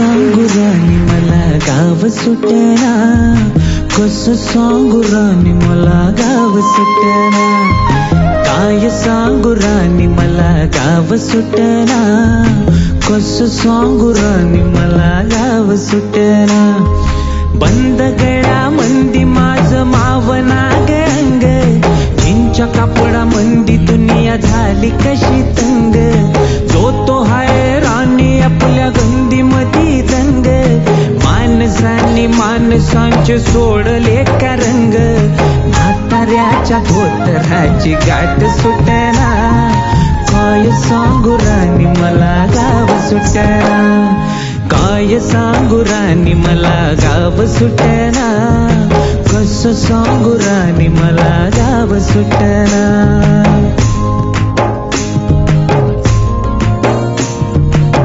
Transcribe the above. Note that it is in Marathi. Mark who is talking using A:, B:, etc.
A: सांगू राणी मला गाव सुटना कस सांगू राणी मला गाव सुटना काय सांगू राणी मला गाव सुटना कस सांगू राणी मला गाव सुटना बंद गळा मंदी माझ मावना गंग. चिंच्या कापडा मंदी दुनिया झाली कशी माणसांनी माणसांचे सोडले का रंग? म्हाताऱ्याच्या धोतराची गाठ सुटना. काय सांगू राणी मला गाव सुटना. काय सांगू राणी मला गाव सुटना. कस सांगू राणी मला गाव सुटना.